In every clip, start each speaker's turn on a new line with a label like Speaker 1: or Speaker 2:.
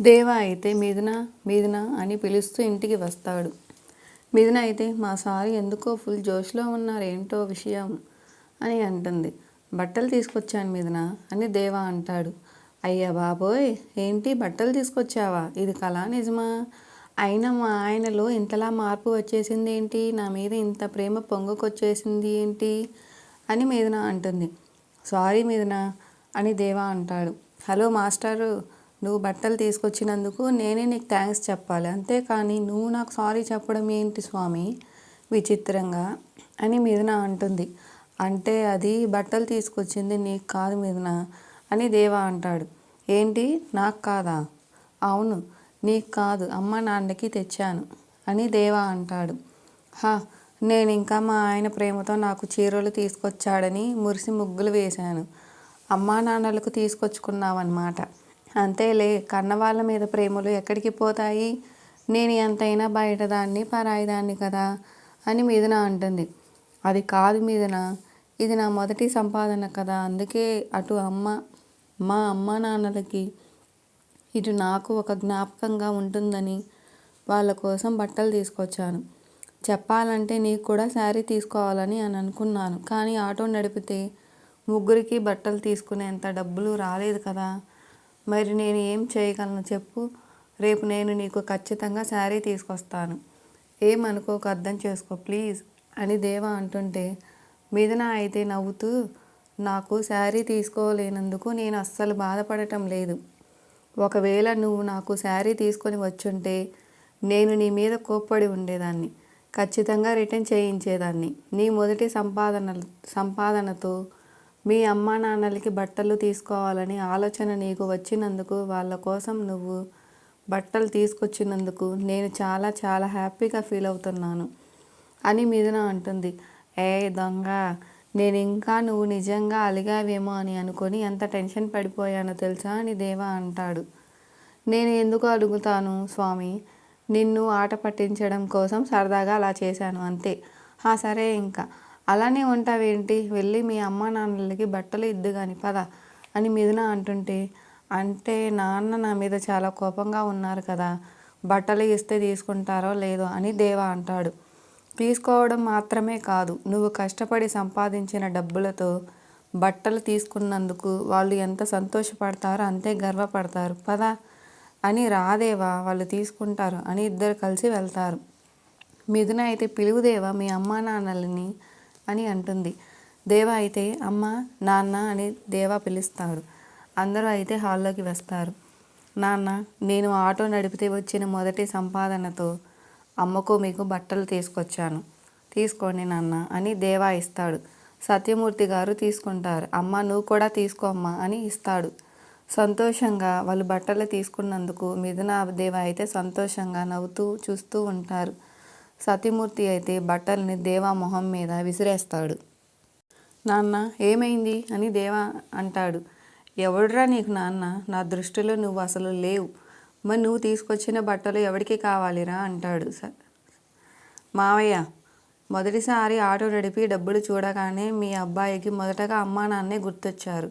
Speaker 1: దేవ అయితే మీదినా మీదినా అని పిలుస్తూ ఇంటికి వస్తాడు. మిథున అయితే మా సారీ ఎందుకో ఫుల్ జోష్లో ఉన్నారేంటో విషయం అని అంటుంది. బట్టలు తీసుకొచ్చాను మిథున అని దేవా అంటాడు. అయ్యా బాబోయ్ ఏంటి బట్టలు తీసుకొచ్చావా? ఇది కళా నిజమా? అయినా మా ఆయనలో ఇంతలా మార్పు వచ్చేసింది ఏంటి? నా మీద ఇంత ప్రేమ పొంగుకొచ్చేసింది ఏంటి? అని మీదన అంటుంది. సారీ మీదన అని దేవా అంటాడు. హలో మాస్టారు నువ్వు బట్టలు తీసుకొచ్చినందుకు నేనే నీకు థ్యాంక్స్ చెప్పాలి. అంతేకాని నువ్వు నాకు సారీ చెప్పడం ఏంటి స్వామి? విచిత్రంగా అని మీదన అంటుంది. అంటే అది బట్టలు తీసుకొచ్చింది నీకు కాదు మీదన అని దేవా అంటాడు. ఏంటి? నాకు కాదా? అవును నీకు కాదు. అమ్మ నాన్నకి తెచ్చాను అని దేవా అంటాడు. హా నేను ఇంకా మా ఆయన ప్రేమతో నాకు చీరలు తీసుకొచ్చాడని మురిసి ముగ్గులు వేశాను. అమ్మా నాన్నలకు తీసుకొచ్చుకున్నావన్నమాట. అంతేలే కన్నవాళ్ళ మీద ప్రేమలు ఎక్కడికి పోతాయి? నేను ఎంతైనా బయట దాన్ని పరాయిదాన్ని కదా అని మీదన అంటుంది. అది కాదు మీదన ఇది నా మొదటి సంపాదన కదా అందుకే అటు అమ్మ మా అమ్మ నాన్నలకి ఇటు నాకు ఒక జ్ఞాపకంగా ఉంటుందని వాళ్ళ కోసం బట్టలు తీసుకొచ్చాను. చెప్పాలంటే నీకు కూడా శారీ తీసుకోవాలని అని అనుకున్నాను. కానీ ఆటో నడిపితే ముగ్గురికి బట్టలు తీసుకునేంత డబ్బులు రాలేదు కదా. మరి నేను ఏం చేయగలను చెప్పు. రేపు నేను నీకు ఖచ్చితంగా శారీ తీసుకొస్తాను. ఏమనుకోక అర్థం చేసుకో ప్లీజ్ అని దేవా అంటుంటే మిథున అయితే నవ్వుతూ నాకు శారీ తీసుకోలేనందుకు నేను అస్సలు బాధపడటం లేదు. ఒకవేళ నువ్వు నాకు శారీ తీసుకొని వచ్చుంటే నేను నీ మీద కోప్పడి ఉండేదాన్ని. ఖచ్చితంగా రిటర్న్ చేయించేదాన్ని. నీ మొదటి సంపాదన సంపాదనతో మీ అమ్మా నాన్నలకి బట్టలు తీసుకోవాలని ఆలోచన నీకు వచ్చినందుకు వాళ్ళ కోసం నువ్వు బట్టలు తీసుకొచ్చినందుకు నేను చాలా చాలా హ్యాపీగా ఫీల్ అవుతున్నాను అని మీదన అంటుంది. ఏ దొంగ నేను ఇంకా నువ్వు నిజంగా అలిగావేమో అని అనుకొని ఎంత టెన్షన్ పడిపోయానో తెలుసా అని దేవా అంటాడు. నేను ఎందుకు అడుగుతాను స్వామి? నిన్ను ఆట పట్టించడం కోసం సరదాగా అలా చేశాను అంతే. ఆ సరే ఇంకా. అలానే ఉంటావేంటి? వెళ్ళి మీ అమ్మ నాన్నలకి బట్టలు ఇద్దు కానీ పద అని మిథున అంటుంటే అంటే నాన్న నా మీద చాలా కోపంగా ఉన్నారు కదా బట్టలు ఇస్తే తీసుకుంటారో లేదో అని దేవా అంటాడు. తీసుకోవడం మాత్రమే కాదు నువ్వు కష్టపడి సంపాదించిన డబ్బులతో బట్టలు తీసుకున్నందుకు వాళ్ళు ఎంత సంతోషపడతారో అంతే గర్వపడతారు. పదా అని రాదేవా వాళ్ళు తీసుకుంటారు అని ఇద్దరు కలిసి వెళ్తారు. మిథున అయితే పిలువుదేవా మీ అమ్మా నాన్నలని అని అంటుంది. దేవ అయితే అమ్మ నాన్న అని దేవ పిలుస్తాడు అందరూ అయితే హాల్లోకి వస్తారు. నాన్న నేను ఆటో నడిపితే వచ్చిన మొదటి సంపాదనతో అమ్మకు మీకు బట్టలు తీసుకొచ్చాను. తీసుకోండి నాన్న అని దేవా ఇస్తాడు. సత్యమూర్తి గారు తీసుకుంటారు. అమ్మ నువ్వు కూడా తీసుకో అమ్మ అని ఇస్తాడు. సంతోషంగా వాళ్ళు బట్టలు తీసుకున్నందుకు మిథున దేవ అయితే సంతోషంగా నవ్వుతూ చూస్తూ ఉంటారు. సతీమూర్తి అయితే బట్టల్ని దేవా మొహం మీద విసిరేస్తాడు. నాన్న ఏమైంది? అని దేవా అంటాడు. ఎవడురా నీకు నాన్న? నా దృష్టిలో నువ్వు అసలు లేవు. మరి నువ్వు తీసుకొచ్చిన బట్టలు ఎవరికి కావాలిరా? అంటాడు స మావయ్య మొదటిసారి ఆటో నడిపి డబ్బులు చూడగానే మీ అబ్బాయికి మొదటగా అమ్మా నాన్నే గుర్తొచ్చారు.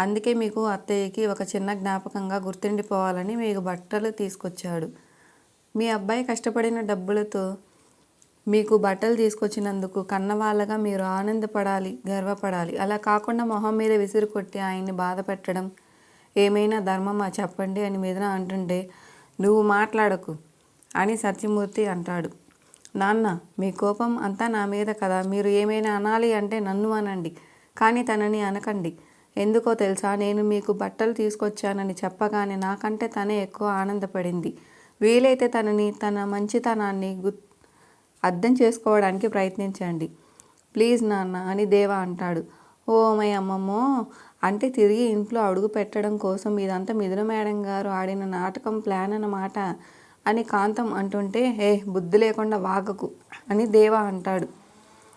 Speaker 1: అందుకే మీకు అత్తయ్యకి ఒక చిన్న జ్ఞాపకంగా గుర్తుండిపోవాలని మీకు బట్టలు తీసుకొచ్చాడు. మీ అబ్బాయి కష్టపడిన డబ్బులతో మీకు బట్టలు తీసుకొచ్చినందుకు కన్నవాళ్ళగా మీరు ఆనందపడాలి గర్వపడాలి. అలా కాకుండా మొహం మీద విసిరు కొట్టి ఆయన్ని బాధ పెట్టడం ఏమైనా ధర్మమా చెప్పండి అని మీద అంటుంటే నువ్వు మాట్లాడకు అని సత్యమూర్తి అంటాడు. నాన్న మీ కోపం అంతా నా మీద కదా. మీరు ఏమైనా అనాలి అంటే నన్ను అనండి కానీ తనని అనకండి. ఎందుకో తెలుసా నేను మీకు బట్టలు తీసుకొచ్చానని చెప్పగానే నాకంటే తనే ఎక్కువ ఆనందపడింది. వీలైతే తనని తన మంచితనాన్ని గుర్తు అర్థం చేసుకోవడానికి ప్రయత్నించండి. ప్లీజ్ నాన్న అని దేవా అంటాడు. ఓ మై అమ్మమ్మో! అంటే తిరిగి ఇంట్లో అడుగు పెట్టడం కోసం ఇదంతా మిథున మేడం గారు ఆడిన నాటకం ప్లాన్ అన్నమాట అని కాంతం అంటుంటే ఏ బుద్ధి లేకుండా వాగకు అని దేవా అంటాడు.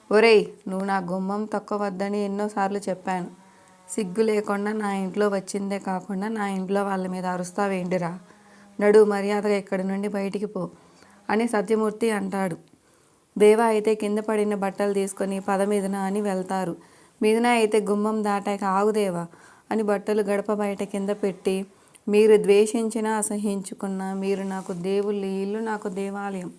Speaker 1: ఒరేయ్ నువ్వు నా గుమ్మం తక్కువద్దని ఎన్నోసార్లు చెప్పాను. సిగ్గు లేకుండా నా ఇంట్లో వచ్చిందే కాకుండా నా ఇంట్లో వాళ్ళ మీద అరుస్తావేంటిరా? నడు మర్యాదగా ఇక్కడి నుండి బయటికి పో అని సత్యమూర్తి అంటాడు. దేవ అయితే కింద పడిన బట్టలు తీసుకొని పద మీదన అని వెళ్తారు. మీదన అయితే గుమ్మం దాటాక ఆగుదేవా అని బట్టలు గడప బయట కింద పెట్టి మీరు ద్వేషించినా అసహించుకున్నా మీరు నాకు దేవుళ్ళు ఇల్లు నాకు దేవాలయం.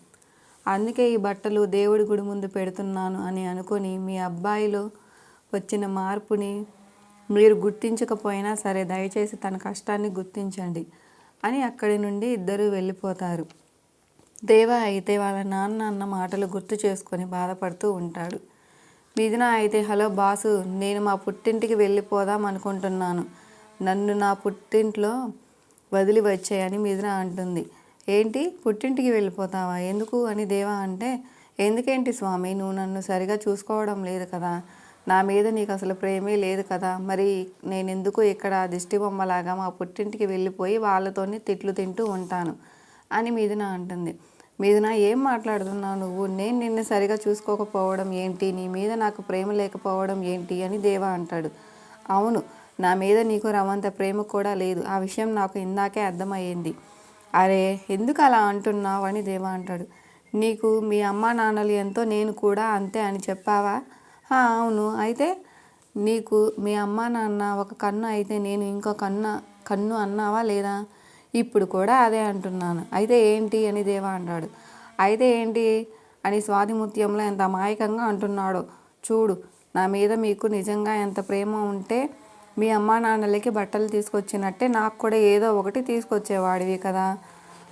Speaker 1: అందుకే ఈ బట్టలు దేవుడి గుడి ముందు పెడుతున్నాను అని అనుకొని మీ అబ్బాయిలో వచ్చిన మార్పుని మీరు గుర్తించకపోయినా సరే దయచేసి తన కష్టాన్ని గుర్తించండి అని అక్కడి నుండి ఇద్దరు వెళ్ళిపోతారు. దేవ అయితే వాళ్ళ నాన్న అన్న మాటలు గుర్తు చేసుకొని బాధపడుతూ ఉంటాడు. మిథున అయితే హలో బాసు నేను మా పుట్టింటికి వెళ్ళిపోదాం అనుకుంటున్నాను. నన్ను నా పుట్టింట్లో వదిలి వచ్చాయని మిథున అంటుంది. ఏంటి? పుట్టింటికి వెళ్ళిపోతావా? ఎందుకు? అని దేవా అంటే ఎందుకేంటి స్వామి? నువ్వు నన్ను సరిగా చూసుకోవడం లేదు కదా. నా మీద నీకు అసలు ప్రేమే లేదు కదా. మరి నేను ఎందుకు ఇక్కడ దిష్టి బొమ్మలాగా మా పుట్టింటికి వెళ్ళిపోయి వాళ్ళతోనే తిట్లు తింటూ ఉంటాను? అని మీదన అంటుంది. మిథున ఏం మాట్లాడుతున్నావు నువ్వు? నేను నిన్ను సరిగా చూసుకోకపోవడం ఏంటి? నీ మీద నాకు ప్రేమ లేకపోవడం ఏంటి? అని దేవా అంటాడు. అవును నా మీద నీకు రవంత ప్రేమ కూడా లేదు. ఆ విషయం నాకు ఇందాకే అర్థమయ్యింది. అరే ఎందుకు అలా అంటున్నావు? అని దేవా అంటాడు. నీకు మీ అమ్మా నాన్నలు ఎంతో నేను కూడా అంతే అని చెప్పావా? అవును. అయితే నీకు మీ అమ్మా నాన్న ఒక కన్ను అయితే నేను ఇంకో కన్ను కన్ను అన్నావా లేదా? ఇప్పుడు కూడా అదే అంటున్నాను. అయితే ఏంటి అని దేవా అంటాడు. అయితే ఏంటి అని స్వాతిముత్యంలో ఎంత అమాయకంగా అంటున్నాడో చూడు. నా మీద మీకు నిజంగా ఎంత ప్రేమ ఉంటే మీ అమ్మా నాన్నలకి బట్టలు తీసుకొచ్చినట్టే నాకు కూడా ఏదో ఒకటి తీసుకొచ్చేవాడివి కదా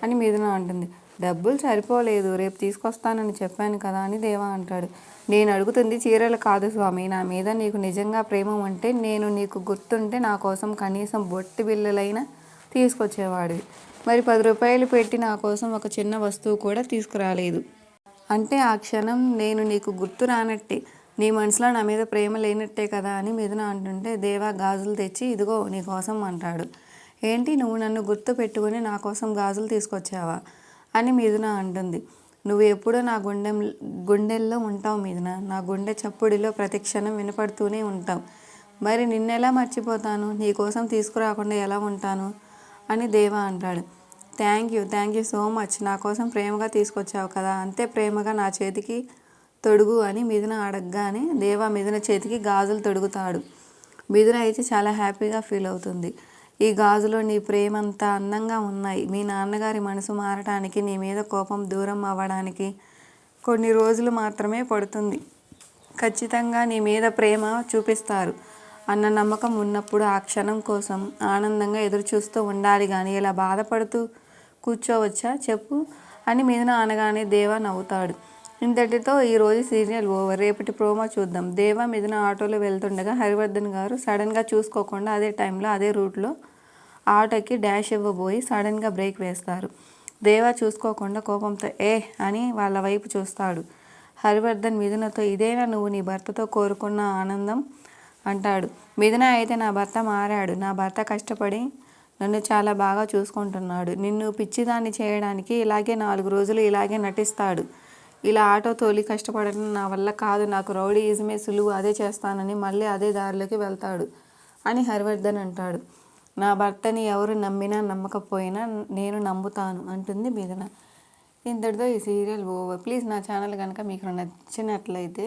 Speaker 1: అని మీదన అంటుంది. డబ్బులు సరిపోలేదు రేపు తీసుకొస్తానని చెప్పాను కదా అని దేవా అంటాడు. నేను అడుగుతుంది చీరలు కాదు స్వామి. నా మీద నీకు నిజంగా ప్రేమ ఉంటే నేను నీకు గుర్తుంటే నా కోసం కనీసం బొట్టి బిల్లలైనా తీసుకొచ్చేవాడివి. మరి పది రూపాయలు పెట్టి నా కోసం ఒక చిన్న వస్తువు కూడా తీసుకురాలేదు. అంటే ఆ క్షణం నేను నీకు గుర్తు రానట్టే. నీ మనసులో నా మీద ప్రేమ లేనట్టే కదా అని మిథున అంటుంటే దేవా గాజులు తెచ్చి ఇదిగో నీ కోసం అంటాడు. ఏంటి నువ్వు నన్ను గుర్తు పెట్టుకుని నా కోసం గాజులు తీసుకొచ్చావా? అని మిథున అంటుంది. నువ్వు ఎప్పుడూ నా గుండె గుండెల్లో ఉంటావు మీదన నా గుండె చప్పుడిలో ప్రతి క్షణం వినపడుతూనే ఉంటావు. మరి నిన్నెలా మర్చిపోతాను? నీ కోసం తీసుకురాకుండా ఎలా ఉంటాను? అని దేవా అంటాడు. Thank you thank you so much. నా కోసం ప్రేమగా తీసుకొచ్చావు కదా. అంతే ప్రేమగా నా చేతికి తొడుగు అని మిథున అడగగానే దేవా మిథున చేతికి గాజులు తొడుగుతాడు. మిథున అయితే చాలా హ్యాపీగా ఫీల్ అవుతుంది. ఈ గాజులో నీ ప్రేమంతా అందంగా ఉన్నాయి. మీ నాన్నగారి మనసు మారటానికి నీ మీద కోపం దూరం అవ్వడానికి కొన్ని రోజులు మాత్రమే పడుతుంది. ఖచ్చితంగా నీ మీద ప్రేమ చూపిస్తారు. అన్న నమ్మకం ఉన్నప్పుడు ఆ క్షణం కోసం ఆనందంగా ఎదురు చూస్తూ ఉండాలి కానీ ఇలా బాధపడుతూ కూర్చోవచ్చా చెప్పు అని మీదన అనగానే దేవా నవ్వుతాడు. ఇంతటితో ఈరోజు సీరియల్ ఓవర్. రేపటి ప్రోమో చూద్దాం. దేవా మీదన ఆటోలో వెళ్తుండగా హరివర్ధన్ గారు సడన్గా చూసుకోకుండా అదే టైంలో అదే రూట్లో ఆటోకి డాష్ ఇవ్వబోయి సడన్గా బ్రేక్ వేస్తారు. దేవా చూసుకోకుండా కోపంతో ఏ అని వాళ్ళ వైపు చూస్తాడు. హరివర్ధన్ మిథునతో ఇదేనా నువ్వు నీ భర్తతో కోరుకున్న ఆనందం? అంటాడు. మిథున అయితే నా భర్త మారాడు. నా భర్త కష్టపడి నన్ను చాలా బాగా చూసుకుంటున్నాడు. నిన్ను పిచ్చిదాన్ని చేయడానికి ఇలాగే నాలుగు రోజులు ఇలాగే నటిస్తాడు. ఇలా ఆటో తోలి కష్టపడడం నా వల్ల కాదు. నాకు రౌడీయిజమే సులువు. అదే చేస్తానని మళ్ళీ అదే దారిలోకి వెళ్తాడు అని హరివర్ధన్ అంటాడు. నా భర్తని ఎవరు నమ్మినా నమ్మకపోయినా నేను నమ్ముతాను అంటుంది మిథున. ఇంతటితో ఈ సీరియల్ ఓవర్. ప్లీజ్ నా ఛానల్ కనుక మీకు నచ్చినట్లయితే